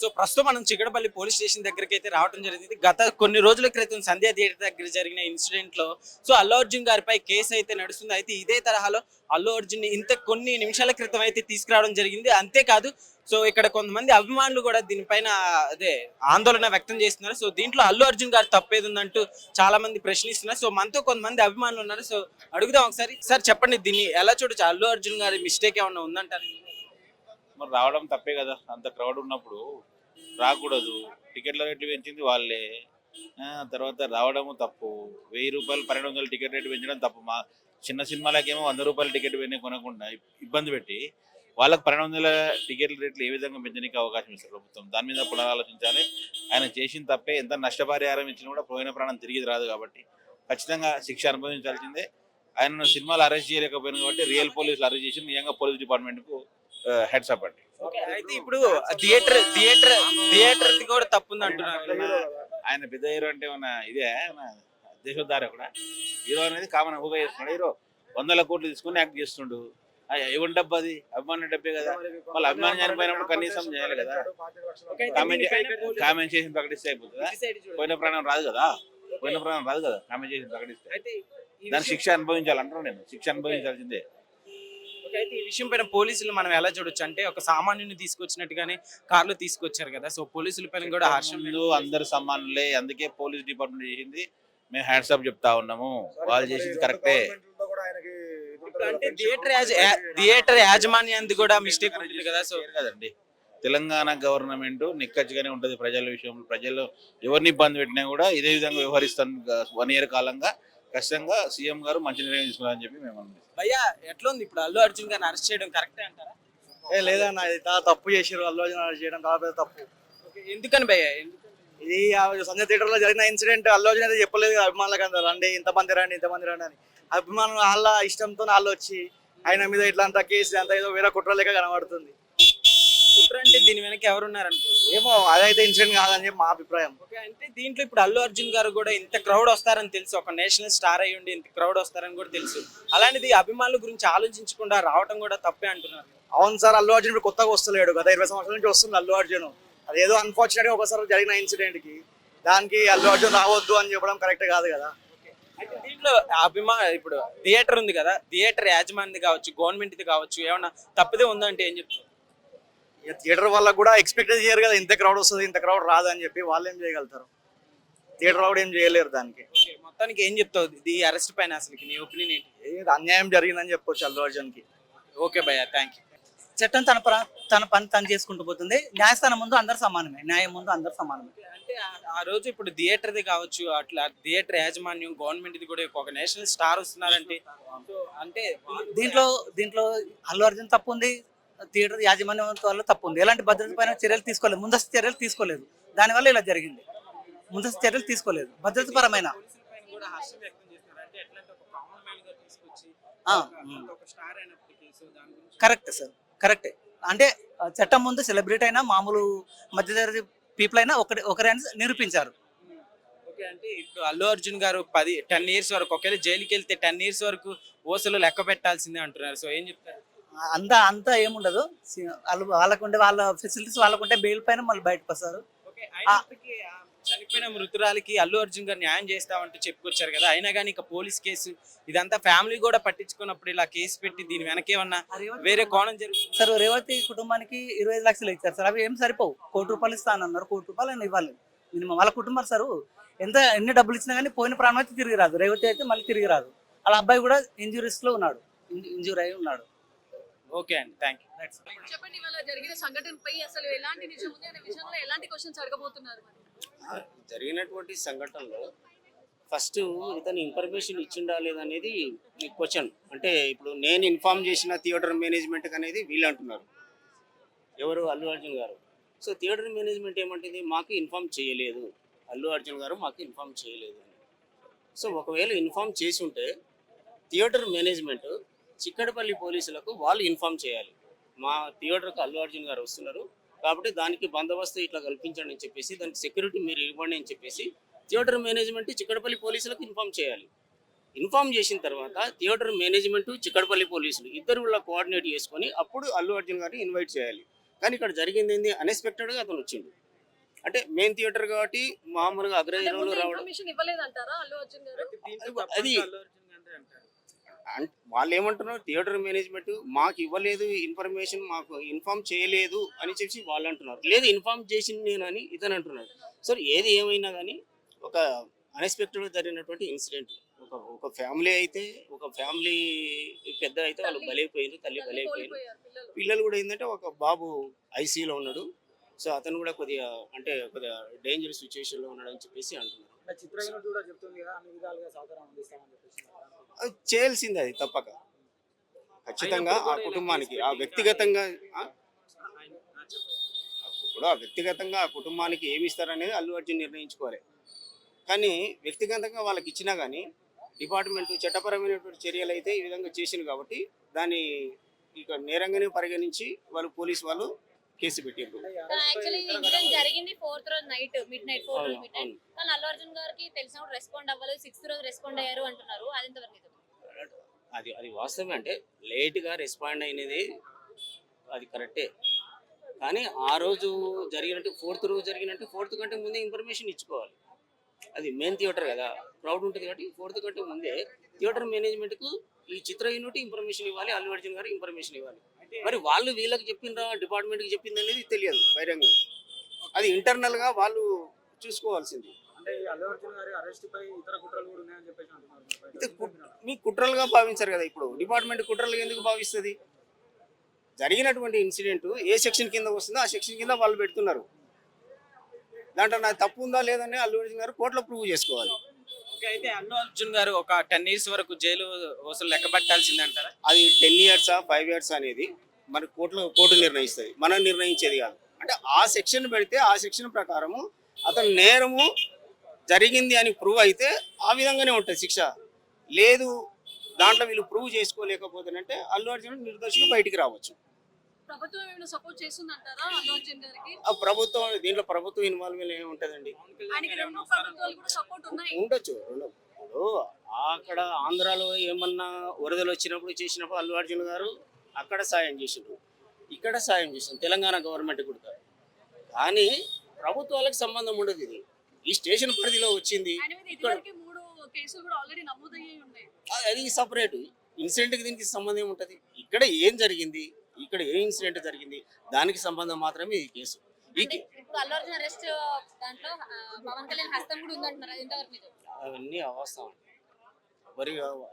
So ప్రస్తుతం మనం చిగడపల్లి police station దగ్గరికి అయితే రావడం జరిగింది. గత కొన్ని రోజుల క్రితం సంధ్యా థియేటర్ దగ్గర జరిగిన ఇన్సిడెంట్లో సో అల్లు అర్జున్ గారిపై కేసు అయితే నడుస్తుంది. అయితే ఇదే తరహాలో అల్లు అర్జున్ ఇంత కొన్ని నిమిషాల క్రితం అయితే తీసుకురావడం జరిగింది. అంతేకాదు సో ఇక్కడ కొంతమంది అభిమానులు కూడా దీనిపైన అదే ఆందోళన వ్యక్తం చేస్తున్నారు. సో దీంట్లో అల్లు అర్జున్ గారు తప్పేది ఉందంటూ చాలా మంది ప్రశ్నిస్తున్నారు. సో మనతో కొంతమంది అభిమానులు ఉన్నారు. సో అడుగుదాం ఒకసారి. సార్ చెప్పండి దీన్ని ఎలా చూడొచ్చు? అల్లు అర్జున్ గారి మిస్టేక్ ఏమన్నా ఉందంటారు? మరి రావడం తప్పే కదా. అంత క్రౌడ్ ఉన్నప్పుడు రాకూడదు. టికెట్ల రేట్లు పెంచింది వాళ్ళే. తర్వాత రావడము తప్పు. వెయ్యి రూపాయలు పన్నెండు వందల టికెట్ రేటు పెంచడం తప్పు. మా చిన్న సినిమాలకేమో వంద రూపాయల టికెట్ పెట్టి కొనకుండా ఇబ్బంది పెట్టి వాళ్ళకి పన్నెండు వందల టికెట్ల రేట్లు ఏ విధంగా పెంచడానికి అవకాశం ఇస్తారు ప్రభుత్వం? దాని మీద పునరాలోచించాలి. ఆయన చేసిన తప్పే. ఎంత నష్టపరిహారం ఇచ్చినా కూడా పోయిన ప్రాణం తిరిగి రాదు కాబట్టి ఖచ్చితంగా శిక్ష అనుభవించాల్సిందే. ఆయనను సినిమాలు అరెస్ట్ చేయలేకపోయినా కాబట్టి రియల్ పోలీసులు అరెస్ట్ చేసి నిజంగా పోలీస్ డిపార్ట్మెంట్కు హెడ్స్ అప్ అండి. ఓకే, అయితే ఇప్పుడు థియేటర్ థియేటర్ థియేటర్ కూడా తప్పు ఉంది అంటున్నారు ఆయన పెద్ద హీరో అంటే మన ఇదే? దేశోద్ధార కూడా? హీరో అనేది కామన్ ఊగా చేస్తున్నాడు హీరో వందల కోట్లు తీసుకుని యాక్ట్ చేస్తుండు. ఎవరి డబ్బు అది? అభిమాన డబ్బే కదా. వాళ్ళ అభిమానం చనిపోయినప్పుడు కనీసం చేయాలి కదా. కామెంట్ కామెంట్ చేసి ప్రకటిస్తే అయిపోతుందా. పోయిన ప్రాణం రాదు కదా? పోయిన ప్రాణం రాదు కదా. కామెంట్ చేసి ప్రకటిస్తే. దాని శిక్ష అనుభవించాలంటాను నేను. శిక్ష అనుభవించాల్సిందే. అయితే ఈ విషయం పైన పోలీసులు మనం ఎలా చూడొచ్చు? అంటే ఒక సామాన్యుని తీసుకొచ్చినట్టుగానే కార్లో తీసుకొచ్చారు కదా. సో పోలీసుల పైన కూడా హర్షం ముందు అందరు సమానులే అందుకే పోలీస్ డిపార్ట్మెంట్ చేసింది. మేము హ్యాండ్సప్ చెప్తా ఉన్నాము. వాళ్ళు చేసింది కరెక్టే అంటే థియేటర్ థియేటర్ యాజమాన్యాన్ని కూడా మిస్టేక్ ఉంటుంది కదా. సో కదండి తెలంగాణ గవర్నమెంట్ నిక్కచ్చిగానే ఉంటది ప్రజల విషయంలో. ప్రజలు ఎవరిని ఇబ్బంది పెట్టినా కూడా ఇదే విధంగా వ్యవహరిస్తాను వన్ ఇయర్ కాలంగా. ఖచ్చితంగా సీఎం గారు మంచి నిర్ణయం తీసుకున్నారని చెప్పి మేము అనుకుంటున్నాం. భయ్యా ఎట్లా ఉంది ఇప్పుడు అల్లు అర్జున్ గారిని అరెస్ట్ చేయడం కరెక్టే అంటారా ఏ లేదన్న ఇది చాలా తప్పు చేసారు అల్లు అర్జున్ అరెస్ట్ చేయడం చాలా పెద్ద తప్పు ఓకే, ఎందుకని భయ్యా ఎందుకని? ఇది ఆ సంజయ్ థియేటర్లో జరిగిన ఇన్సిడెంట్ అల్లు అర్జున్ అయితే చెప్పలేదు కదా అభిమానులకు అందరూ రండి ఇంతమంది రండి ఇంతమంది రండి అని అభిమానులు వాళ్ళ ఇష్టంతో వాళ్ళు వచ్చి ఆయన మీద ఇట్లా అంతా కేసు అంతా ఏదో వేరే కుట్ర లెక్క కనబడుతుంది అంటే దీని వెనక ఎవరున్నారు ఏమో అదైతే ఇన్సిడెంట్ కాదని చెప్పి మా అభిప్రాయం. ఓకే అంటే దీంట్లో ఇప్పుడు అల్లు అర్జున్ గారు కూడా ఇంత క్రౌడ్ వస్తారని తెలుసు. ఒక నేషనల్ స్టార్ అయ్యి ఉండి ఇంత క్రౌడ్ వస్తారని కూడా తెలుసు. అలాంటిది అభిమానుల గురించి ఆలోచించకుండా రావడం కూడా తప్పే అంటున్నారు. అవును సార్ అల్లు అర్జున్ ఇప్పుడు కొత్తగా వస్తలేడు. గత ఇరవై సంవత్సరాల నుంచి వస్తుంది అల్లు అర్జున్. అదేదో అన్ఫార్చునేట్ ఒకసారి జరిగిన ఇన్సిడెంట్కి దానికి అల్లు అర్జున్ రావద్దు అని చెప్పడం కరెక్ట్ కాదు కదా. అయితే దీంట్లో అభిమా ఇప్పుడు థియేటర్ ఉంది కదా. థియేటర్ యాజమాన్యది కావచ్చు గవర్నమెంట్ది కావచ్చు ఏమన్నా తప్పిదే ఉందంటే ఏం చెప్తారు థియేటర్ వాళ్ళకి కూడా ఎక్స్పెక్ట్ చేయరు కదా ఇంత క్రౌడ్ వస్తుంది ఇంత క్రౌడ్ రాదు అని చెప్పి వాళ్ళు ఏం చేయగలుగుతారు? థియేటర్ కూడా ఏం చేయలేరు దానికి. మొత్తానికి ఏం చెప్తావు? ఈ అరెస్ట్ పైన అసలు నీ ఒపీనియన్ ఏంటి? ఏది అన్యాయం జరిగిందని చెప్పొచ్చు అల్లు అర్జున్కి ఓకే భయ్య థ్యాంక్ యూ చట్టం తన పర- తన పని తను చేసుకుంటూ పోతుంది. న్యాయస్థానం ముందు అందరు సమానమే న్యాయం ముందు అందరు సమానమే. అంటే ఆ- రోజు ఇప్పుడు థియేటర్ది కావచ్చు అట్లా థియేటర్ యాజమాన్యం గవర్నమెంట్ది కూడా ఒక నేషనల్ స్టార్ వస్తున్నారంటే సో అంటే దీంట్లో దీంట్లో అల్లు అర్జున్ తప్పు ఉంది థియేటర్ యాజమాన్యం వల్ల తప్పు ఉంది ఎలాంటి భద్రత పైన చర్యలు తీసుకోలేదు. ముందస్తు చర్యలు తీసుకోలేదు. దానివల్ల ఇలా జరిగింది. ముందస్తు చర్యలు తీసుకోలేదు. భద్రత పరమైన. Correct sir. కరెక్టే. అంటే చట్టం ముందు సెలబ్రిటీ అయినా మామూలు మధ్యతరగతి పీపుల్ అయినా ఒకటి ఒకరే నిరూపించారు. అంటే ఇప్పుడు అల్లు అర్జున్ గారు పది టెన్ ఇయర్స్ వరకు ఒకవేళ జైలుకి వెళ్తే టెన్ ఇయర్స్ వరకు ఓసలు లెక్క పెట్టాల్సిందే అంటున్నారు. సో ఏం చెప్తారు? అంత అంతా ఏముండదు. వాళ్ళు వాళ్ళకుంటే వాళ్ళ ఫెసిలిటీస్ వాళ్ళకుంటే బెయిల్ పైన మళ్ళీ బయటకు వస్తారు చనిపోయిన మృతురాలకి అల్లు అర్జున్ గారు న్యాయం చేస్తామంటూ చెప్పుకొచ్చారు కదా. అయినా కానీ ఇక పోలీస్ కేసు ఇదంతా ఫ్యామిలీ కూడా పట్టించుకున్నప్పుడు ఇలా కేసు పెట్టి దీని వెనకేమన్నా వేరే కోణం జరుగుతుంది. సార్ రేవతి కుటుంబానికి ఇరవై ఐదు లక్షలు ఇచ్చారు సార్. అవి ఏం సరిపోవు. కోటి రూపాయలు ఇస్తానన్నారు కోటి రూపాయలు ఆయన ఇవ్వాలి. మినిమం. వాళ్ళ కుటుంబాలు సార్ ఎంత ఎన్ని డబ్బులు ఇచ్చినా కానీ పోయిన ప్రాణం అయితే తిరిగి రాదు. రేవతి అయితే మళ్ళీ తిరిగి రాదు. వాళ్ళ అబ్బాయి కూడా ఇంజురీస్లో ఉన్నాడు ఇంజూర్ అయి ఉన్నాడు. ఓకే అండి థ్యాంక్ యూ చెప్పండి ఇవాళ జరిగిన సంఘటనపై అసలు ఎలాంటి నిజం ఉంది అనే విషయంలో ఎలాంటి క్వశ్చన్స్ అడగబోతున్నారు జరిగినటువంటి సంఘటనలో ఫస్ట్ ఇతను ఇన్ఫర్మేషన్ ఇచ్చిండా లేదనేది క్వశ్చన్ అంటే ఇప్పుడు నేను ఇన్ఫార్మ్ చేసిన థియేటర్ మేనేజ్మెంట్ అనేది వీళ్ళు అంటున్నారు. ఎవరు? అల్లు అర్జున్ గారు. సో థియేటర్ మేనేజ్మెంట్ ఏమంటుంది? మాకు ఇన్ఫార్మ్ చేయలేదు. అల్లు అర్జున్ గారు మాకు ఇన్ఫార్మ్ చేయలేదు అని. సో ఒకవేళ ఇన్ఫార్మ్ చేసి ఉంటే థియేటర్ మేనేజ్మెంట్ చిక్కడపల్లి పోలీసులకు వాళ్ళు ఇన్ఫార్మ్ చేయాలి. మా థియేటర్కి అల్లు అర్జున్ గారు వస్తున్నారు. కాబట్టి దానికి బందోబస్తు ఇట్లా కల్పించండి అని చెప్పేసి దానికి సెక్యూరిటీ మీరు ఇవ్వండి అని చెప్పేసి థియేటర్ మేనేజ్మెంట్ చిక్కడపల్లి పోలీసులకు ఇన్ఫార్మ్ చేయాలి. ఇన్ఫార్మ్ చేసిన తర్వాత థియేటర్ మేనేజ్మెంట్ చిక్కడపల్లి పోలీసులు ఇద్దరు కూడా కోఆర్డినేట్ చేసుకొని అప్పుడు అల్లు అర్జున్ గారిని ఇన్వైట్ చేయాలి. కానీ ఇక్కడ జరిగింది ఏంది? అన్ఎక్స్పెక్టెడ్గా అతను వచ్చిండు. అంటే మెయిన్ థియేటర్ కాబట్టి మామూలుగా అగ్ర హీరోలు రావడం ఇన్ఫర్మేషన్ ఇవ్వలేదంటారా అల్లు అర్జున్ గారు? అది వాళ్ళు ఏమంటున్నారు థియేటర్ మేనేజ్మెంట్ మాకు ఇవ్వలేదు ఇన్ఫర్మేషన్ మాకు ఇన్ఫార్మ్ చేయలేదు అని చెప్పి వాళ్ళు అంటున్నారు లేదు ఇన్ఫార్మ్ చేసింది నేను అని ఇతను అంటున్నాడు. సో ఏది ఏమైనా కానీ ఒక అన్ఎక్స్పెక్టెడ్గా జరిగినటువంటి ఇన్సిడెంట్ ఒక ఒక ఫ్యామిలీ అయితే ఒక ఫ్యామిలీ పెద్ద అయితే వాళ్ళు బలైపోయింది తల్లి బలైపోయింది పిల్లలు. పిల్లలు కూడా ఏంటంటే ఒక బాబు ఐసీలో ఉన్నాడు. సో అతను కూడా కొద్దిగా అంటే కొద్దిగా డేంజరస్ సిచ్యువేషన్లో ఉన్నాడు అని చెప్పేసి అంటున్నారు. కూడా చెప్తుంది కదా అన్ని విధాలుగా సహకారం అందిస్తామని చెప్పేసి. చేయాల్సిందే అది తప్పక. ఖచ్చితంగా ఆ కుటుంబానికి ఆ వ్యక్తిగతంగా ఇప్పుడు ఆ వ్యక్తిగతంగా ఆ కుటుంబానికి ఏమి ఇస్తారనేది అల్లు అర్జున్ నిర్ణయించుకోవాలి. కానీ వ్యక్తిగతంగా వాళ్ళకి ఇచ్చినా కానీ డిపార్ట్మెంట్ చట్టపరమైనటువంటి చర్యలు అయితే ఈ విధంగా చేసింది కాబట్టి దాన్ని ఇక నేరంగానే పరిగణించి వాళ్ళు పోలీస్ వాళ్ళు కేసు పెట్టారు యాక్చువల్లీ ఇన్సిడెంట్ జరిగింది ఫోర్త్ రోజు నైట్ మిడ్ నైట్ ఫోర్ అవును, మిడ్ నైట్. కానీ అల్లు అర్జున్ గారికి తెలిసినప్పుడు రెస్పాండ్ అవ్వలేదు సిక్స్త్ రోజు రెస్పాండ్ అయ్యారు అంటున్నారు. అది ఎంతవరకు అది అది వాస్తవమే అంటే లేట్గా రెస్పాండ్ అయినది అది కరెక్టే కానీ ఆ రోజు జరిగినట్టు ఫోర్త్ రోజు జరిగినట్టు ఫోర్త్ కంటే ముందే ఇన్ఫర్మేషన్ ఇచ్చుకోవాలి. అది మెయిన్ థియేటర్ కదా క్రౌడ్ ఉంటుంది కాబట్టి ఫోర్త్ కంటే ముందే థియేటర్ మేనేజ్మెంట్కు ఈ చిత్ర యూనిట్ ఇన్ఫర్మేషన్ ఇవ్వాలి అల్లు అర్జున్ గారు ఇన్ఫర్మేషన్ ఇవ్వాలి. మరి వాళ్ళు వీళ్ళకి చెప్పిండ్రా డిపార్ట్మెంట్కి చెప్పింది అనేది తెలియదు బహిరంగ అది ఇంటర్నల్గా వాళ్ళు చూసుకోవాల్సింది. కుట్రలు కు- మీ కుట్రలుగా భావించారు కదా ఇప్పుడు. డిపార్ట్మెంట్ కుట్రలుగా ఎందుకు భావిస్తుంది? జరిగినటువంటి ఇన్సిడెంట్ ఏ సెక్షన్ కింద వస్తుందో ఆ సెక్షన్ కింద వాళ్ళు పెడుతున్నారు. దాంట్లో నాకు తప్పు ఉందా లేదని అల్లు అర్జున్ గారు కోర్టులో ప్రూవ్ చేసుకోవాలి. అయితే అల్లు అర్జున్ గారు ఒక టెన్ ఇయర్స్ వరకు జైలు వసూలు లెక్క పెట్టాల్సిందే అంటారా? అది టెన్ ఇయర్స్ ఫైవ్ ఇయర్స్ అనేది మన కోర్టులో కోర్టు నిర్ణయిస్తుంది. మనం నిర్ణయించేది కాదు. అంటే ఆ సెక్షన్ పెడితే ఆ సెక్షన్ ప్రకారము అతను నేరము జరిగింది అని ప్రూవ్ అయితే ఆ విధంగానే ఉంటుంది శిక్ష. లేదు దాంట్లో వీళ్ళు ప్రూవ్ చేసుకోలేకపోతేనంటే అల్లు అర్జున్ నిర్దోషిగా బయటికి రావచ్చు. ప్రభుత్వం ఏమైనా సపోర్ట్ చేస్తుందంటారా అల్లు అర్జున్ గారికి? ఆ ప్రభుత్వం దీంట్లో ప్రభుత్వం ఇన్వాల్వ్మెంట్ ఏమి ఉంటుందండి? ఆయనకి రెండు ప్రభుత్వాలు కూడా సపోర్ట్ ఉన్నాయి. ఉండొచ్చు ఇప్పుడు అక్కడ ఆంధ్రాలో ఏమన్నా వరదలు వచ్చినప్పుడు చేసినప్పుడు అల్లు అర్జున్ గారు అక్కడ సాయం చేసిండ్రు. ఇక్కడ సాయం చేసిండ్రు తెలంగాణ గవర్నమెంట్ కూడా. కానీ ప్రభుత్వాలకు సంబంధం ఉండదు ఇది. ఈ స్టేషన్ పరిధిలో వచ్చింది. అది సపరేట్ ఇన్సిడెంట్కి దీనికి సంబంధం ఏముంటుంది ఇక్కడ ఏం జరిగింది? ఇక్కడ ఏ ఇన్సిడెంట్ జరిగింది? దానికి సంబంధం మాత్రమే ఈ కేసు. అవన్నీ అవాస్తవం ఎవరి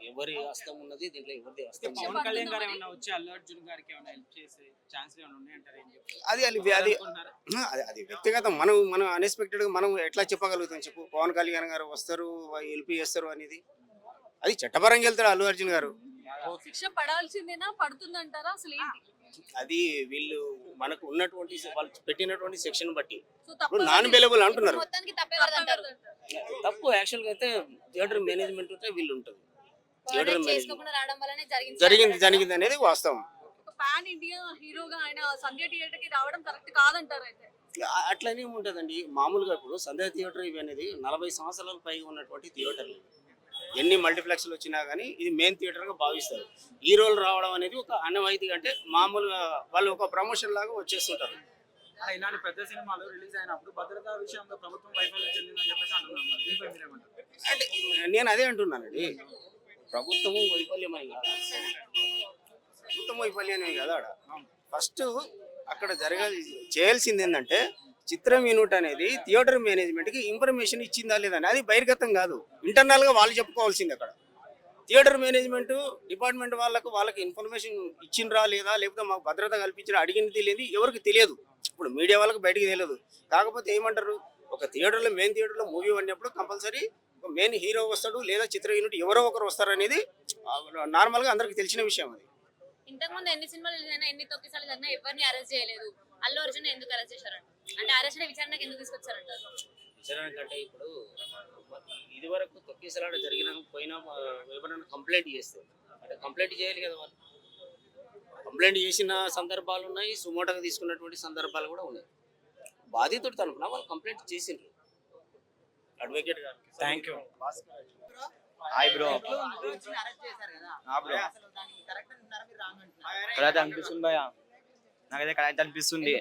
ఎవరి హస్తం ఉన్నది దీంట్లో ఎవరిది హస్తం. పవన్ కళ్యాణ్ గారు ఏమన్నా వచ్చి అల్లు అర్జున్ గారికి ఏమైనా హెల్ప్ చేసే ఛాన్స్ ఏమైనా ఉన్నాయంటారా? అది అది అది? అది అది వ్యక్తిగతం. మనం మనం అన్ఎక్స్పెక్టెడ్గా మనం ఎట్లా చెప్పగలుగుతాం చెప్పు? పవన్ కళ్యాణ్ గారు వస్తారు హెల్ప్ చేస్తారు అనేది. అది చట్టపరంగా వెళ్తాడు అల్లు అర్జున్ గారు. శిక్ష పడాల్సిందేనా? పడుతుందంటారా? అసలు ఏంటి? అది వీళ్ళు మనకు ఉన్నటువంటి వాళ్ళు పెట్టినటువంటి సెక్షన్ బట్టి. ఇప్పుడు నాన్ అవైలబుల్ అంటున్నారు. మొత్తానికి తప్పే కదంటారు తప్పు యాక్చువల్గా అయితే థియేటర్ మేనేజ్మెంట్ ఉంటే వీళ్ళు ఉంటుంది థియేటర్ మేనేజ్మెంట్ జరిగింది. జరిగింది జరిగింది అనేది వాస్తవం. ఒక పాన్ ఇండియా హీరోగా ఆయన సంధ్య థియేటర్కి రావడం కరెక్ట్ కాదంటారు అయితే. అట్లనే ఉంటుందండి. మామూలుగా ఇప్పుడు సంధ్య థియేటర్ ఇవి అనేది నలభై సంవత్సరాల పైగా ఉన్నటువంటి థియేటర్లు ఎన్ని మల్టీప్లెక్స్లు వచ్చినా కానీ ఇది మెయిన్ థియేటర్గా భావిస్తారు. హీరోలు రావడం అనేది ఒక అనవాయితీ అంటే మామూలుగా వాళ్ళు ఒక ప్రమోషన్ లాగా వచ్చేస్తుంటారు. ఇలాంటి పెద్ద సినిమాలు రిలీజ్ అయినప్పుడు భద్రతా విషయంలో ప్రభుత్వం వైఫల్యం చెందిందని చెప్పేసి మీరేమంటారు అంటే నేను అదే అంటున్నానండి. ప్రభుత్వము వైఫల్యం అని కాదు. ప్రభుత్వం వైఫల్యం అని కదా ఫస్ట్ అక్కడ జరగాలి చేయాల్సింది ఏంటంటే చిత్రం యూనిట్ అనేది థియేటర్ మేనేజ్మెంట్కి ఇన్ఫర్మేషన్ ఇచ్చిందా లేదా అది బహిర్గతం కాదు. ఇంటర్నల్గా వాళ్ళు చెప్పుకోవాల్సింది అక్కడ. థియేటర్ మేనేజ్మెంట్ డిపార్ట్మెంట్ వాళ్ళకు వాళ్ళకి ఇన్ఫర్మేషన్ ఇచ్చిండ్రా లేదా లేకపోతే మాకు భద్రత కల్పించిన అడిగింది తెలియదు ఎవరికి తెలియదు. ఇప్పుడు మీడియా వాళ్ళకి బయటకు తెలియదు. కాకపోతే ఏమంటారు? ఒక థియేటర్లో మెయిన్ థియేటర్లో మూవీ పడినప్పుడు కంపల్సరీ మెయిన్ హీరో వస్తాడు లేదా చిత్ర యూనిట్ ఎవరో ఒకరు వస్తారు అనేది నార్మల్గా అందరికి తెలిసిన విషయం అది. ఇంతకుముందు ఎన్ని సినిమాలు ఎన్ని తొక్కిసార్లు జరిగినా ఎవరిని అరెస్ట్ చేయలేదు. అల్లు అర్జున్ ఎందుకు అరెస్ట్ చేశారంట? అంటే అరెస్ట్ విచారణకు ఎందుకు తీసుకొచ్చారంటారు? విచారణ కంటే ఇప్పుడు ఇది వరకు తొక్కిసలాట జరిగిన పోయినా ఎవరైనా కంప్లైంట్ చేస్తే అంటే కంప్లైంట్ చేయాలి కదా వాళ్ళు కంప్లైంట్ చేసిన సందర్భాలు ఉన్నాయి సుమోటగా తీసుకున్నటువంటి సందర్భాలు కూడా ఉన్నాయి. బాధితుడు తరపున వాళ్ళు కంప్లైంట్ చేసిండ్రు. అడ్వకేట్ గారు. Thank you hi bro bro అనిపిస్తుంది? భయ నాకైతే కరెక్ట్ అనిపిస్తుంది.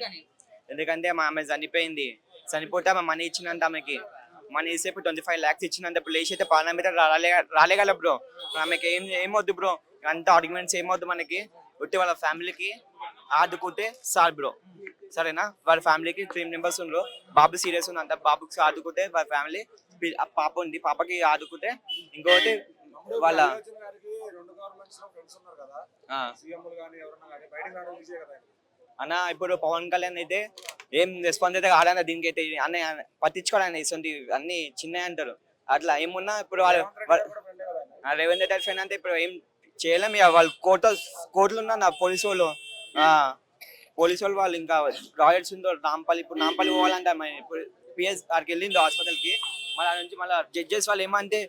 ఎందుకంటే మా ఆమె చనిపోయింది. చనిపోతే ఆమె మనీ ఇచ్చినంత ఆమెకి. మనీ ఇస్తే ఇప్పుడు ట్వంటీ ఫైవ్ ల్యాక్స్ ఇచ్చినంత ఇప్పుడు లేచి అయితే పాలన మీద రాలే రాలేగల బ్రో ఆమెకి ఏం ఏమొద్దు బ్రో అంత ఆర్గ్యుమెంట్స్ ఏమొద్దు మనకి. ఒట్టి వాళ్ళ ఫ్యామిలీకి ఆదుకుంటే సార్ బ్రో సరేనా? వాళ్ళ ఫ్యామిలీకి త్రీ మెంబర్స్ ఉన్నారు బాబు సీరియస్ ఉంది అంత. బాబుకి ఆదుకుంటే వాళ్ళ ఫ్యామిలీ పాప ఉంది. పాపకి ఆదుకుంటే ఇంకొకటి వాళ్ళ రెండు గవర్నమెంట్స్లో ఫ్రెండ్స్ ఉన్నారు కదా. ఆ, సీఎంలు కానీ ఎవరన్నా కానీ బయటకు రావడం ఈజీ కదా. అన్న ఇప్పుడు పవన్ కళ్యాణ్ అయితే ఏం రెస్పాన్స్ అయితే కాదన్న దీనికి అయితే అన్న పట్టించుకోవాలని ఇస్తుంది అన్ని చిన్నవి అంటారు. అట్లా ఏమున్నా ఇప్పుడు వాళ్ళు రేవంత్ రెడ్డి ఫ్రెండ్ అంటే ఇప్పుడు ఏం చేయలేం ఇక. వాళ్ళు కోట కోర్టులు ఉన్నా నా పోలీసు వాళ్ళు ఆ, పోలీసు వాళ్ళు వాళ్ళు ఇంకా రాయల్స్ ఉందో నాంపల్లి ఇప్పుడు నాంపల్లి పోవాలంటే మరి. ఇప్పుడు పిఎస్ అక్కడికి వెళ్ళింది హాస్పిటల్కి. మళ్ళీ నుంచి మళ్ళీ జడ్జెస్ వాళ్ళు ఏమంటే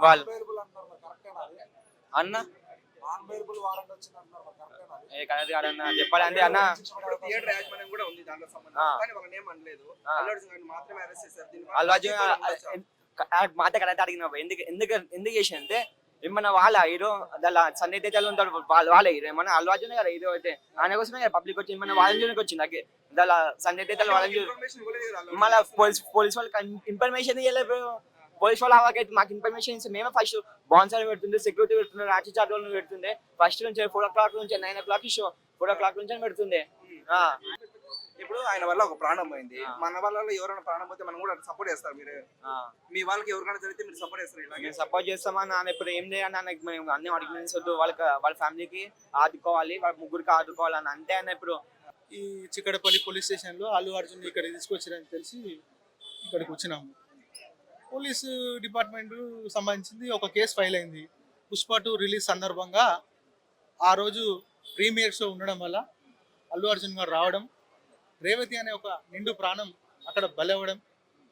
వాళ్ళు అన్న? ఏ అన్న థియేటర్ యాజమాన్యం కూడా ఉంది దాంట్లో సంబంధం ఆ. కానీ వాళ్ళని ఏం అనలేదు ఆ. అల్లు అర్జున్ గారిని మాత్రమే అరెస్ట్ చేశారు దీని వల్ల అల్లు అర్జున్ రాజకీయాలు ఉండొచ్చా? ఆ మాట కరెక్ట్ అడిగిన ఎందుకు ఎందుకు ఎందుకు అంటే ఏమన్నా వాళ్ళ హీరో దాని సన్నిహితాలు ఉంటారు వాళ్ళ వాళ్ళ హీరో ఏమన్నా అల్లు అర్జున్ కదా హీరో అయితే ఆయన కోసమే కదా పబ్లిక్ వచ్చి ఏమన్నా వాళ్ళ జోనికి వచ్చింది నాకు దాని వాళ్ళ జోలికి- Information ఇవ్వలేదు కదా అల్లు మళ్ళీ పోలీస్ పోలీస్ వాళ్ళకి ఇన్ఫర్మేషన్ ఇవ్వలేదు పోలీస్ వాళ్ళ వాళ్ళకైతే మాకు ఇన్ఫర్మేషన్ ఇస్తే మేమే ఫస్ట్ బాన్సర్ పెడుతుంది సెక్యూరిటీ పెడుతుంది రాచి చాట్ వాళ్ళు పెడుతుంది. ఫస్ట్ నుంచి ఫోర్ ఓ క్లాక్ నుంచి nine o'clock show four o'clock నుంచి పెడుతుంది. ఆ, ఇప్పుడు ఆయన వల్ల ఒక ప్రాణం పోయింది. మన వల్ల ఎవరైనా ప్రాణం పోతే మనం కూడా సపోర్ట్ చేస్తారు మీరు. ఆ. మీ వాళ్ళకి ఎవరికైనా జరిగితే మీరు సపోర్ట్ చేస్తారు మేము సపోర్ట్ చేస్తామని నాన్న? ఇప్పుడు ఏం చేయాలి అన్న మేము అన్ని ఆర్గ్యుమెంట్స్ వద్దు. వాళ్ళకి వాళ్ళ ఫ్యామిలీకి ఆదుకోవాలి వాళ్ళ ముగ్గురికి ఆదుకోవాలని అంటే అన్న ఇప్పుడు. ఈ చిక్కడపల్లి పోలీస్ స్టేషన్లో అల్లు అర్జున్ ఇక్కడ తీసుకొచ్చారని తెలిసి ఇక్కడికి వచ్చినాము. పోలీసు డిపార్ట్మెంట్ సంబంధించింది ఒక కేసు ఫైల్ అయింది. పుష్ప టూ రిలీజ్ సందర్భంగా ఆ రోజు ప్రీమియర్ షో ఉండడం వల్ల అల్లు అర్జున్ గారు రావడం రేవతి అనే ఒక నిండు ప్రాణం అక్కడ బలవ్వడం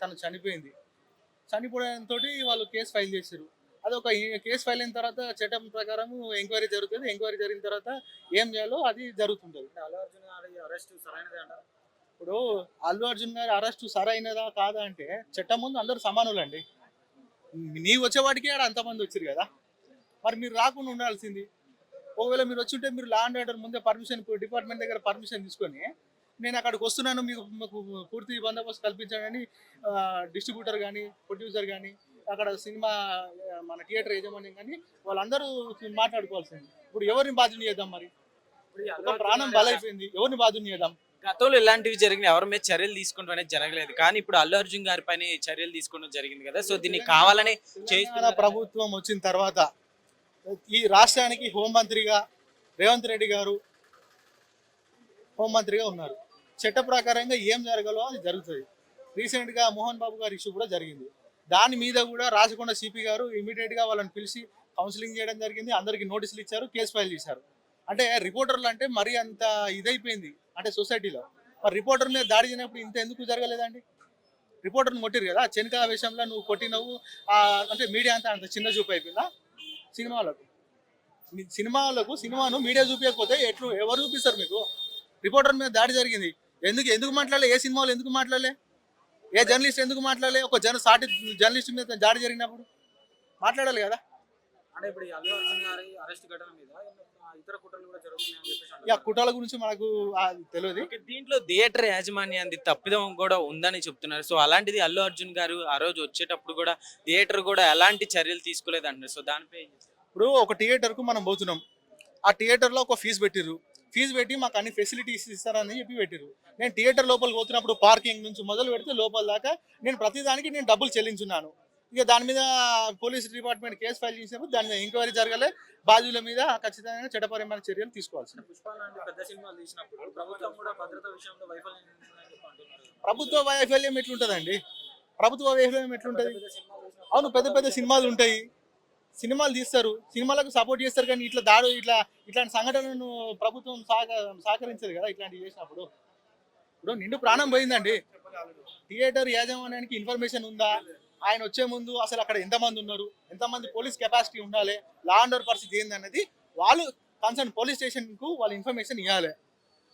తను చనిపోయింది. చనిపోవడంతో వాళ్ళు కేసు ఫైల్ చేశారు. అది ఒక కేసు ఫైల్ అయిన తర్వాత చట్టం ప్రకారం ఎంక్వైరీ జరుగుతుంది. ఎంక్వైరీ జరిగిన తర్వాత ఏం చేయాలో అది జరుగుతుంటుంది. అల్లు అర్జున్ గారి అరెస్ట్ సరైనదే అంటారు? ఇప్పుడు అల్లు అర్జున్ గారి అరెస్ట్ సరైనదా కాదా అంటే చట్టం ముందు అందరూ సమానులండి. నీ వచ్చేవాడికి ఆడ అంతమంది వచ్చారు కదా. మరి మీరు రాకుండా ఉండాల్సింది. ఒకవేళ మీరు వచ్చి ఉంటే మీరు లా అండ్ ఆర్డర్ ముందే పర్మిషన్ డిపార్ట్మెంట్ దగ్గర పర్మిషన్ తీసుకొని నేను అక్కడికి వస్తున్నాను మీకు మీకు పూర్తి బందోబస్తు కల్పించాలని డిస్ట్రిబ్యూటర్ కానీ ప్రొడ్యూసర్ కానీ అక్కడ సినిమా మన థియేటర్ యజమాని కానీ వాళ్ళందరూ మాట్లాడుకోవాల్సింది. ఇప్పుడు ఎవరిని బాధ్యత చేద్దాం మరి? ప్రాణం బలైపోయింది. ఎవరిని బాధ్యత చేద్దాం? గతంలో ఇలాంటివి జరిగిన ఎవరి మీద చర్యలు తీసుకుంటూ అనేది జరగలేదు. కానీ ఇప్పుడు అల్లు అర్జున్ గారి పైన చర్యలు తీసుకోవడం జరిగింది కదా. సో దీన్ని కావాలని చేస్తున్న ప్రభుత్వం వచ్చిన తర్వాత ఈ రాష్ట్రానికి హోంమంత్రిగా రేవంత్ రెడ్డి గారు హోంమంత్రిగా ఉన్నారు. చట్ట ప్రకారంగా ఏం జరగాలో అది జరుగుతుంది. రీసెంట్గా మోహన్ బాబు గారి ఇష్యూ కూడా జరిగింది. దాని మీద కూడా రాచకొండ సిపి గారు ఇమీడియట్గా వాళ్ళని పిలిచి కౌన్సిలింగ్ చేయడం జరిగింది. అందరికీ నోటీసులు ఇచ్చారు కేసు ఫైల్ చేశారు. అంటే రిపోర్టర్లు అంటే మరీ అంత ఇదైపోయింది. అంటే సొసైటీలో మరి రిపోర్టర్ మీద దాడి చేయనప్పుడు ఇంత ఎందుకు జరగలేదండి? రిపోర్టర్ని కొట్టిరు కదా. చెనక విషయంలో నువ్వు కొట్టినవు. అంటే మీడియా అంతా అంత చిన్న చూపు అయిపోయిందా? సినిమాలకు. మీ సినిమాలకు సినిమాను మీడియా చూపించకపోతే ఎట్లు ఎవరు చూపిస్తారు మీకు? రిపోర్టర్ మీద దాడి జరిగింది. ఎందుకు ఎందుకు మాట్లాడలే? ఏ సినిమాలో ఎందుకు మాట్లాడలే? ఏ జర్నలిస్ట్ ఎందుకు మాట్లాడలే? ఒక జన సాటి జర్నలిస్ట్ మీద దాడి జరిగినప్పుడు మాట్లాడాలి కదా. అంటే ఇప్పుడు అల్లు అర్జున్ గారి అరెస్ట్ ఘటన మీద ఇక కుట్రల గురించి మనకు తెలియదు దీంట్లో థియేటర్ యాజమాన్యాన్ని తప్పిదం కూడా ఉందని చెప్తున్నారు. సో అలాంటిది అల్లు అర్జున్ గారు ఆ రోజు వచ్చేటప్పుడు కూడా థియేటర్ కూడా ఎలాంటి చర్యలు తీసుకోలేదు అంటున్నారు సో దానిపై? ఇప్పుడు ఒక థియేటర్కు మనం పోతున్నాం. ఆ థియేటర్లో ఒక ఫీజు పెట్టిర్రు. ఫీజు పెట్టి మాకు అన్ని ఫెసిలిటీస్ ఇస్తారని చెప్పి పెట్టిర్రు. నేను థియేటర్ లోపలికి పోతున్నప్పుడు పార్కింగ్ నుంచి మొదలు పెడితే లోపల దాకా నేను ప్రతిదానికి నేను డబ్బులు చెల్లించున్నాను. ఇక దాని మీద పోలీస్ డిపార్ట్మెంట్ కేసు ఫైల్ చేసినప్పుడు దాని మీద ఎంక్వైరీ జరగాలి. బాధ్యుల మీద ఖచ్చితంగా చట్టపరమైన చర్యలు తీసుకోవాల్సింది. ప్రభుత్వం వైఫల్యం ఎట్లుంటుందండి? ప్రభుత్వ వైఫల్యం ఎట్లుంటుంది? అవును పెద్ద పెద్ద సినిమాలు ఉంటాయి. సినిమాలు తీస్తారు. సినిమాలకు సపోర్ట్ చేస్తారు కానీ ఇట్లా దాడు ఇట్లా ఇట్లాంటి సంఘటనలను ప్రభుత్వం సహక సహకరించదు కదా ఇట్లాంటివి చేసినప్పుడు. ఇప్పుడు నిండు ప్రాణం పోయిందండి. థియేటర్ యాజమాన్యానికి ఇన్ఫర్మేషన్ ఉందా? ఆయన వచ్చే ముందు అసలు అక్కడ ఎంతమంది ఉన్నారు? ఎంతమంది పోలీస్ కెపాసిటీ ఉండాలి? లా అండ్ ఆర్డర్ పరిస్థితి ఏందన్నది వాళ్ళు కన్సర్న్ పోలీస్ స్టేషన్కు వాళ్ళు ఇన్ఫర్మేషన్ ఇవ్వాలి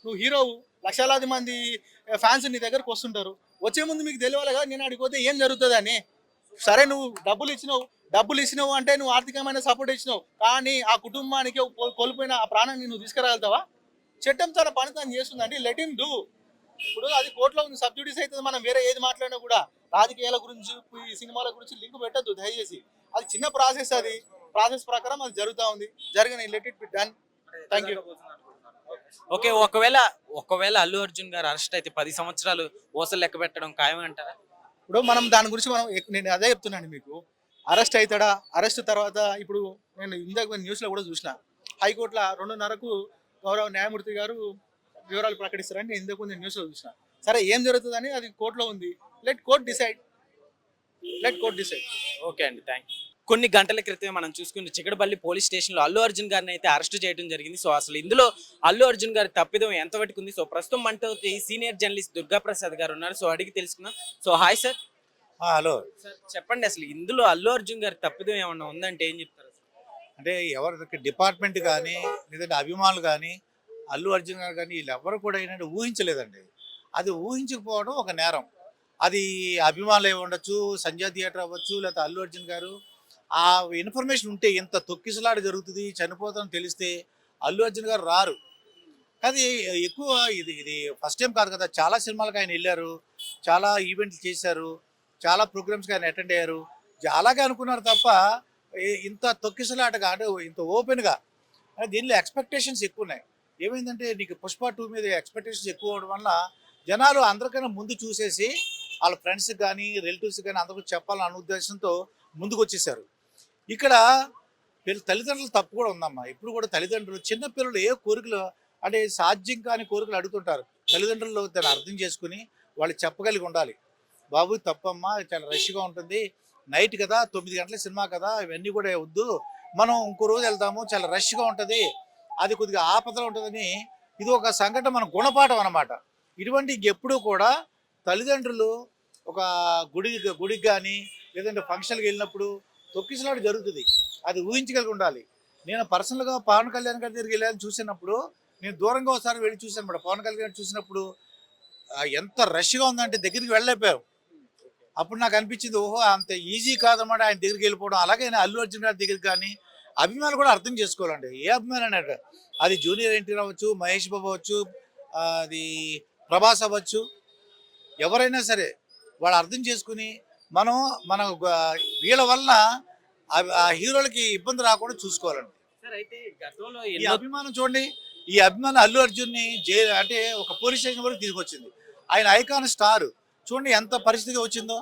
నువ్వు హీరో లక్షలాది మంది ఫ్యాన్స్ నీ దగ్గరకు వస్తుంటారు. వచ్చే ముందు మీకు తెలియాలి కదా నేను అడిగిపోతే ఏం జరుగుతుంది అని సరే నువ్వు డబ్బులు ఇచ్చినావు. డబ్బులు ఇచ్చినావు అంటే నువ్వు ఆర్థికమైన సపోర్ట్ ఇచ్చినావు. కానీ ఆ కుటుంబానికి కోల్పోయిన ఆ ప్రాణాన్ని నువ్వు తీసుకురాగలుగుతావా? చట్టం తన పని తను చేస్తుందండి. లెట్ ఇన్ డూ ఇప్పుడు అది కోర్టులో ఉంది సబ్సిడీస్ అవుతుంది మనం వేరే ఏది మాట్లాడినా కూడా రాజకీయాల గురించి ఈ సినిమాల గురించి లింక్ పెట్టద్దు దయచేసి. అది చిన్న ప్రాసెస్ అది. ప్రాసెస్ ప్రకారం అది జరుగుతూ ఉంది. జరిగిన let it be done. Thank you okay ఒకవేళ ఒకవేళ అల్లు అర్జున్ గారు అరెస్ట్ అయితే పది సంవత్సరాలు ఓసలు లెక్క పెట్టడం ఖాయం అంటారా? ఇప్పుడు మనం దాని గురించి మనం నేను అదే చెప్తున్నాను మీకు. అరెస్ట్ అవుతాడా? అరెస్ట్ తర్వాత ఇప్పుడు నేను ఇందాక న్యూస్లో కూడా చూసిన. హైకోర్టులో రెండున్నరకు గౌరవ న్యాయమూర్తి గారు వివరాలు ప్రకటిస్తారని నేను ఇంతకు ముందు న్యూస్లో చూసిన. సరే ఏం జరుగుతుందని అది కోర్టులో ఉంది. Let court decide let court decide okay అండి థ్యాంక్ కొన్ని గంటల క్రితమే మనం చూసుకుంటే చిక్కడపల్లి పోలీస్ స్టేషన్లో అల్లు అర్జున్ గారిని అయితే అరెస్ట్ చేయడం జరిగింది. సో అసలు ఇందులో అల్లు అర్జున్ గారి తప్పిదం ఎంతవరకు ఉంది? సో ప్రస్తుతం మనతో ఈ సీనియర్ జర్నలిస్ట్ దుర్గా ప్రసాద్ గారు ఉన్నారు. సో అడిగి తెలుసుకుందాం. So hi sir. Hello. Sir చెప్పండి అసలు ఇందులో అల్లు అర్జున్ గారి తప్పిదం ఏమన్నా ఉందంటే ఏం చెప్తారు? అంటే ఎవరికి డిపార్ట్మెంట్ కానీ లేదంటే అభిమానులు కానీ అల్లు అర్జున్ గారు కానీ వీళ్ళు ఎవరు కూడా ఏంటంటే ఊహించలేదండి. అది ఊహించకపోవడం ఒక నేరం. అది అభిమానులు అయి ఉండొచ్చు సంజయ్ థియేటర్ అవ్వచ్చు లేకపోతే అల్లు అర్జున్ గారు ఆ ఇన్ఫర్మేషన్ ఉంటే ఇంత తొక్కిసలాట జరుగుతుంది చనిపోతామని తెలిస్తే అల్లు అర్జున్ గారు రారు. అది ఎక్కువ ఇది ఇది ఫస్ట్ టైం కాదు కదా చాలా సినిమాలకు ఆయన వెళ్ళారు చాలా ఈవెంట్లు చేశారు చాలా ప్రోగ్రామ్స్కి ఆయన అటెండ్ అయ్యారు. అలాగే అనుకున్నారు తప్ప ఇంత తొక్కిసలాటగా అంటే ఇంత ఓపెన్గా దీనిలో ఎక్స్పెక్టేషన్స్ ఎక్కువ ఉన్నాయి. ఏమైందంటే నీకు పుష్ప టూ మీద ఎక్స్పెక్టేషన్స్ ఎక్కువ ఉండడం వల్ల జనాలు అందరికైనా ముందు చూసేసి వాళ్ళ ఫ్రెండ్స్ కానీ రిలేటివ్స్ కానీ అందరికీ చెప్పాలన్న ఉద్దేశంతో ముందుకు వచ్చేసారు. ఇక్కడ పిల్ల తల్లిదండ్రులు తప్పు కూడా ఉందమ్మా. ఇప్పుడు కూడా తల్లిదండ్రులు చిన్నపిల్లలు ఏ కోరికలు అంటే సాధ్యం కాని కోరికలు అడుగుతుంటారు. తల్లిదండ్రులు దాన్ని అర్థం చేసుకుని వాళ్ళు చెప్పగలిగి ఉండాలి. బాబు తప్పమ్మా చాలా రష్గా ఉంటుంది. నైట్ కదా తొమ్మిది గంటల సినిమా కదా ఇవన్నీ కూడా వద్దు. మనం ఇంకో రోజు వెళ్తాము చాలా రష్గా ఉంటుంది. అది కొద్దిగా ఆపదలో ఉంటుందని ఇది ఒక సంఘటన మన గుణపాఠం అనమాట ఇటువంటి ఎప్పుడూ కూడా తల్లిదండ్రులు ఒక గుడి గుడికి కానీ లేదంటే ఫంక్షన్కి వెళ్ళినప్పుడు తొక్కిసలాడు జరుగుతుంది. అది ఊహించగలిగి ఉండాలి. నేను పర్సనల్గా పవన్ కళ్యాణ్ గారి దగ్గరికి వెళ్ళాలని చూసినప్పుడు నేను దూరంగా ఒకసారి వెళ్ళి చూశాను అనమాట పవన్ కళ్యాణ్ చూసినప్పుడు ఎంత రష్గా ఉందంటే దగ్గరికి వెళ్ళలేకపోయాం. అప్పుడు నాకు అనిపించింది ఓహో అంత ఈజీ కాదన్నమాట ఆయన దగ్గరికి వెళ్ళిపోవడం. అలాగే అల్లు అర్జున్ గారి దగ్గరికి కానీ అభిమానులు కూడా అర్థం చేసుకోవాలండి. ఏ అభిమానం అంటే అది జూనియర్ ఎన్టీఆర్ అవ్వచ్చు మహేష్ బాబు అవ్వచ్చు అది ప్రభాస్ అవ్వచ్చు ఎవరైనా సరే వాళ్ళు అర్థం చేసుకుని మనం మన వీళ్ళ వల్ల ఆ- హీరోలకి ఇబ్బంది రాకుండా చూసుకోవాలండి. సార్ అయితే గతంలో ఈ అభిమానం చూడండి ఈ అభిమానం అల్లు అర్జున్ని జై అంటే ఒక పోలీస్ స్టేషన్ వరకు తీసుకొచ్చింది. ఆయన ఐకాన్ స్టార్. చూడండి ఎంత పరిస్థితి వచ్చిందో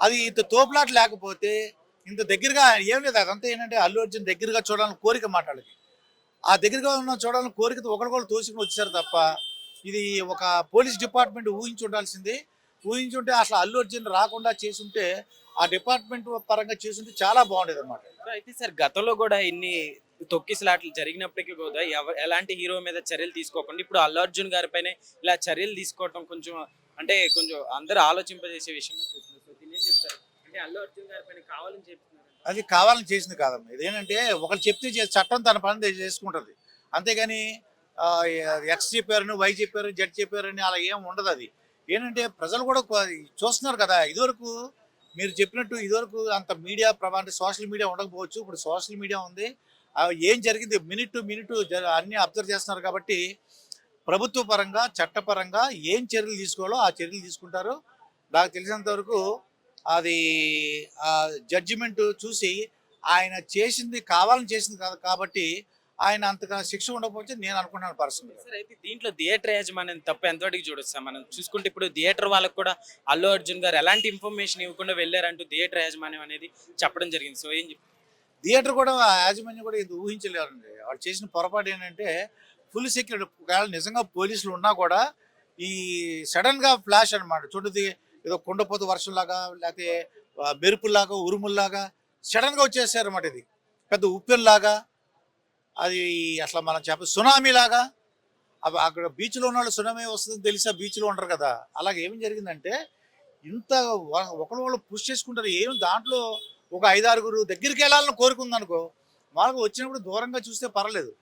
అది ఇంత తోపులాట లేకపోతే ఇంత దగ్గరగా ఏం లేదు. అదంతా ఏంటంటే అల్లు అర్జున్ దగ్గరగా చూడాలని కోరిక మాట్లాడేది ఆ దగ్గరగా ఉన్న చూడాలని కోరికతో ఒకరికొకరు తోసుకుని వచ్చారు తప్ప ఇది ఒక పోలీస్ డిపార్ట్మెంట్ ఊహించి ఉండాల్సింది. ఊహించుంటే అసలు అల్లు అర్జున్ రాకుండా చేసుంటే ఆ డిపార్ట్మెంట్ పరంగా చేసుంటే చాలా బాగుండేది అనమాట అయితే సార్ గతంలో కూడా ఇన్ని తొక్కిసలాట్లు జరిగినప్పటికీ కూడా ఎలాంటి హీరో మీద చర్యలు తీసుకోకుండా ఇప్పుడు అల్లు అర్జున్ గారి పైన ఇలా చర్యలు తీసుకోవటం కొంచెం అంటే కొంచెం అందరూ ఆలోచింపజేసే విషయంగా అది కావాలని చేసింది కాదమ్మా. ఇదేంటంటే ఒకరు చెప్తే చట్టం తన పని చేసుకుంటుంది. అంతేగాని ఎక్స్ చెప్పారని వై చెప్పారు జడ్ చెప్పారని అలా ఏం ఉండదు అది. ఏంటంటే ప్రజలు కూడా చూస్తున్నారు కదా ఇదివరకు మీరు చెప్పినట్టు ఇదివరకు అంత మీడియా ప్రభావం అంటే సోషల్ మీడియా ఉండకపోవచ్చు. ఇప్పుడు సోషల్ మీడియా ఉంది. ఏం జరిగింది? మినిట్ టు మినిట్ అన్నీ అబ్జర్వ్ చేస్తున్నారు కాబట్టి ప్రభుత్వ పరంగా చట్టపరంగా ఏం చర్యలు తీసుకోవాలో ఆ చర్యలు తీసుకుంటారు. నాకు తెలిసినంత వరకు అది జడ్జిమెంట్ చూసి ఆయన చేసింది కావాలని చేసింది కాదు కాబట్టి ఆయన అంతగా శిక్ష ఉండకపోతే నేను అనుకుంటున్నాను పర్సనల్గా సార్ అయితే దీంట్లో థియేటర్ యాజమాన్యం తప్ప ఎంతవరకు చూడొచ్చు మనం. చూసుకుంటే ఇప్పుడు థియేటర్ వాళ్ళకి కూడా అల్లు అర్జున్ గారు ఎలాంటి ఇన్ఫర్మేషన్ ఇవ్వకుండా వెళ్ళారంటూ థియేటర్ యాజమాన్యం అనేది చెప్పడం జరిగింది. సో ఏం థియేటర్ కూడా యాజమాన్యం కూడా ఇది ఊహించలేరండి వాళ్ళు చేసిన పొరపాటు ఏంటంటే ఫుల్ సెక్యూరిటీ. ఒకవేళ నిజంగా పోలీసులు ఉన్నా కూడా ఈ సడన్గా ఫ్లాష్ అన్నమాట. చూడది ఏదో కుండపోత వర్షంలాగా లేకపోతే మెరుపుల్లాగా ఉరుముల్లాగా సడన్గా వచ్చేసారు అన్నమాట ఇది. పెద్ద ఉప్పెన్లాగా అది అసలు మనం చెప్ప సునామీలాగా అవి అక్కడ బీచ్లో ఉన్న వాళ్ళు సునామీ వస్తుందని తెలిసి ఆ బీచ్లో ఉంటారు కదా. అలాగే ఏం జరిగిందంటే ఇంత ఒకరు వాళ్ళు పుష్ చేసుకుంటారు. ఏం దాంట్లో ఒక ఐదారుగురు దగ్గరికి వెళ్ళాలని కోరుకుందనుకో వాళ్ళకు వచ్చినప్పుడు దూరంగా చూస్తే పర్లేదు.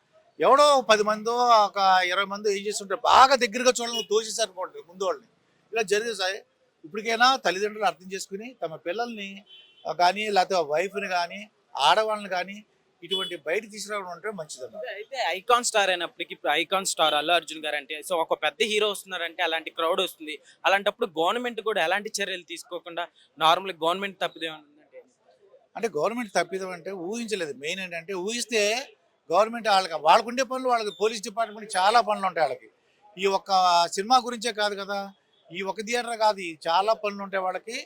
ఎవడో పది మందో ఒక ఇరవై మందో ఏం చేస్తుంటారు? బాగా దగ్గరగా చూడాలని తోసేసారు అనుకోండి ముందు వాళ్ళని. ఇలా జరిగేసాయి ఇప్పటికైనా తల్లిదండ్రులు అర్థం చేసుకుని తమ పిల్లల్ని కానీ లేకపోతే వైఫ్ని కానీ ఆడవాళ్ళని కానీ ఇటువంటి బయట తీసుకురావడం అంటే మంచిదన్నమాట అయితే ఐకాన్ స్టార్ అయినప్పటికీ ఐకాన్ స్టార్ అల్లు అర్జున్ గారు అంటే సో ఒక పెద్ద హీరో వస్తున్నారంటే అలాంటి క్రౌడ్ వస్తుంది. అలాంటప్పుడు గవర్నమెంట్ కూడా ఎలాంటి చర్యలు తీసుకోకుండా నార్మల్ గవర్నమెంట్ తప్పిదేమంటే అంటే గవర్నమెంట్ తప్పిదం అంటే ఊహించలేదు. మెయిన్ ఏంటంటే ఊహిస్తే గవర్నమెంట్ వాళ్ళకి వాళ్ళకు ఉండే పనులు వాళ్ళకి పోలీస్ డిపార్ట్మెంట్ చాలా పనులు ఉంటాయి వాళ్ళకి. ఈ ఒక్క సినిమా గురించే కాదు కదా. ఈ ఒక థియేటర్ కాదు చాలా పనులు ఉంటాయి వాళ్ళకి.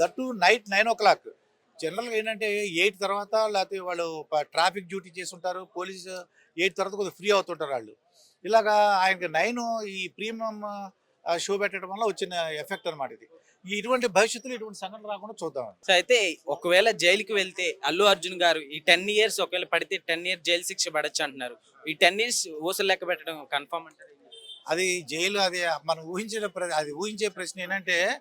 That night nine o'clock. జనరల్గా ఏంటంటే ఎయిట్ తర్వాత లేకపోతే వాళ్ళు ట్రాఫిక్ డ్యూటీ చేస్తుంటారు పోలీస్ ఎయిట్ తర్వాత కొద్దిగా ఫ్రీ అవుతుంటారు వాళ్ళు. ఇలాగా ఆయనకి నైన్ ఈ ప్రీమియం షో పెట్టడం వల్ల వచ్చిన ఎఫెక్ట్ అనమాట ఇది. ఇటువంటి భవిష్యత్తులో ఇటువంటి సంఘటన రాకుండా చూద్దాం సో అయితే ఒకవేళ జైలుకి వెళ్తే అల్లు అర్జున్ గారు ఈ టెన్ ఇయర్స్ ఒకవేళ పడితే టెన్ ఇయర్స్ జైలు శిక్ష పడచ్చు అంటున్నారు. ఈ టెన్ ఇయర్స్ ఊసలు లెక్క పెట్టడం కన్ఫర్మ్ అంటారు? అది జైలు అది మనం ఊహించిన ప్ర- అది ఊహించే ప్రశ్న ఏంటంటే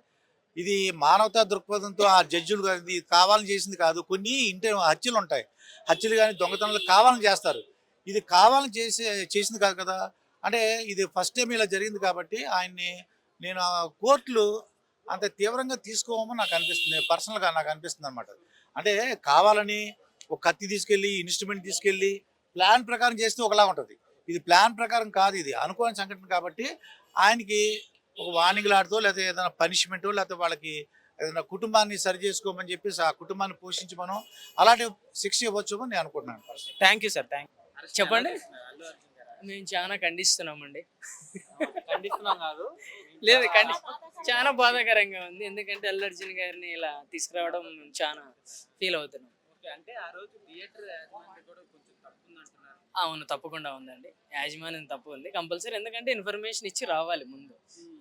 ఇది మానవతా దృక్పథంతో ఆ జడ్జిలు ఇది కావాలని చేసింది కాదు. కొన్ని ఇంటి హత్యలు ఉంటాయి. హత్యలు కానీ దొంగతనాలు కావాలని చేస్తారు. ఇది కావాలని చేసే చేసింది కాదు కదా. అంటే ఇది ఫస్ట్ టైం ఇలా జరిగింది కాబట్టి ఆయన్ని నేను ఆ కోర్టులు అంత తీవ్రంగా తీసుకోమని నాకు అనిపిస్తుంది. పర్సనల్గా నాకు అనిపిస్తుంది అనమాట అంటే కావాలని ఒక కత్తి తీసుకెళ్ళి ఇన్స్ట్రుమెంట్ తీసుకెళ్ళి ప్లాన్ ప్రకారం చేస్తే ఒకలా ఉంటుంది. ఇది ప్లాన్ ప్రకారం కాదు ఇది. అనుకోని సంఘటన కాబట్టి ఆయనకి ఒక వార్నింగ్ ఆడుతూ లేకపోతే ఏదైనా పనిష్మెంట్ లేకపోతే వాళ్ళకి ఏదైనా కుటుంబాన్ని సరి చేసుకోమని చెప్పేసి ఆ కుటుంబాన్ని పోషించమను అలాంటి శిక్ష ఇవ్వచ్చు అని నేను అనుకుంటున్నాను. థ్యాంక్ యూ సార్ థ్యాంక్ చెప్పండి. మేము చాలా ఖండిస్తున్నామండి. ఖండిస్తున్నాం కాదు. లేదు ఖండి చాలా బాధాకరంగా ఉంది. ఎందుకంటే అల్లు అర్జున్ గారిని ఇలా తీసుకురావడం మేము చాలా ఫీల్ అవుతున్నాం. అంటే ఆ రోజు థియేటర్ కూడా కొంచెం తప్పు ఉందంటున్నారు అవును తప్పకుండా ఉందండి. యాజమాన్యం తప్పు ఉంది. కంపల్సరీ ఎందుకంటే ఇన్ఫర్మేషన్ ఇచ్చి రావాలి ముందు.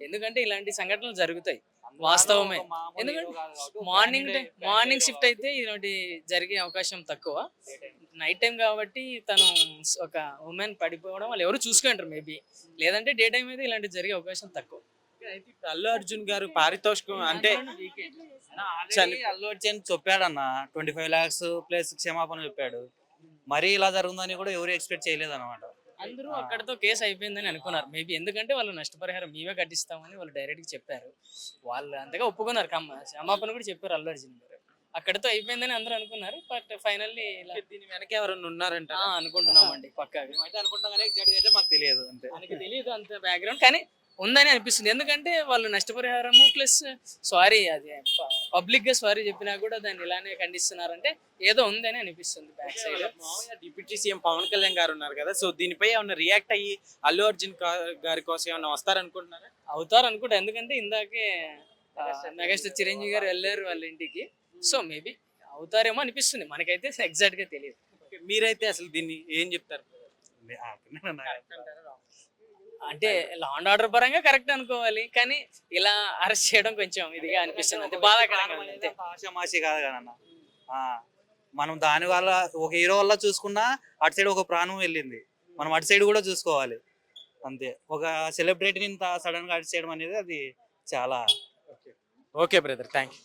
ఎందుకంటే ఇలాంటి సంఘటనలు జరుగుతాయి. వాస్తవమే. ఎందుకంటే మార్నింగ్ మార్నింగ్ షిఫ్ట్ అయితే ఇలాంటి జరిగే అవకాశం తక్కువ. నైట్ టైం కాబట్టి తను ఒక ఉమెన్ పడిపోవడం వాళ్ళు ఎవరు చూసుకుంటారు మేబీ లేదంటే డే టైం అయితే ఇలాంటి జరిగే అవకాశం తక్కువ. అల్లు అర్జున్ గారు పారితోషికం అంటే అల్లు అర్జున్ చెప్పాడన్న ట్వంటీ ఫైవ్ లాక్స్ ప్లస్ క్షమాపణ చెప్పాడు. మరీ ఇలా జరుగుతుందని కూడా ఎవరు ఎక్స్పెక్ట్ చేయలేదు అనమాట అందరూ అక్కడతో కేసు అయిపోయిందని అనుకున్నారు. మేబీ ఎందుకంటే వాళ్ళు నష్టపరిహారం మేమే కట్టిస్తామని వాళ్ళు డైరెక్ట్ చెప్పారు. వాళ్ళు అంతగా ఒప్పుకున్నారు. కమ్మ క్షమాపణ కూడా చెప్పారు అల్లు అర్జున్ గారు. అక్కడతో అయిపోయిందని అందరూ అనుకున్నారు. బట్ ఫైనల్లీ ఇలా దీని వెనక ఎవరైనా ఉన్నారంట అనుకుంటున్నామండి పక్కాగా. మేమైతే అనుకుంటాం కానీ ఎగ్జాక్ట్ అయితే మాకు తెలియదు అంతే. మనకి తెలియదు అంత బ్యాక్గ్రౌండ్ కానీ ఉందని అనిపిస్తుంది. ఎందుకంటే వాళ్ళు నష్టపరిహారము ప్లస్ సారీ అది పబ్లిక్గా సారీ చెప్పినా కూడా దాన్ని ఇలానే ఖండిస్తున్నారంటే ఏదో ఉందని అనిపిస్తుంది back side deputy CM Pawan Kalyan గారు ఉన్నారు కదా సో దీనిపై ఏమైనా రియాక్ట్ అయ్యి అల్లు అర్జున్ గారి కోసం ఏమైనా వస్తారనుకుంటున్నారా? అవుతారు అనుకుంటా ఎందుకంటే ఇందాకే మెగాస్టార్ చిరంజీవి గారు వెళ్ళారు వాళ్ళ ఇంటికి. సో మేబీ అవుతారేమో అనిపిస్తుంది. మనకైతే ఎగ్జాక్ట్గా తెలియదు. మీరైతే అసలు దీన్ని ఏం చెప్తారు? అంటే లా అండ్ ఆర్డర్ పరంగా కరెక్ట్ అనుకోవాలి కానీ ఇలా అరెస్ట్ చేయడం కొంచెం ఇదిగా అనిపిస్తుంది. అంతే బాధాకరంగా ఉంది అంతే ఆషామాషి కాదు కదన్న ఆ, మనం దాని వల్ల ఒక హీరో వల్ల చూసుకున్నా అటు సైడ్ ఒక ప్రాణం వెళ్ళింది. మనం అటు సైడ్ కూడా చూసుకోవాలి. అంతే. ఒక సెలబ్రిటీని ఇంత సడన్గా అరెస్ట్ చేయడం అనేది అది చాలా ఓకే బ్రదర్ థ్యాంక్ యూ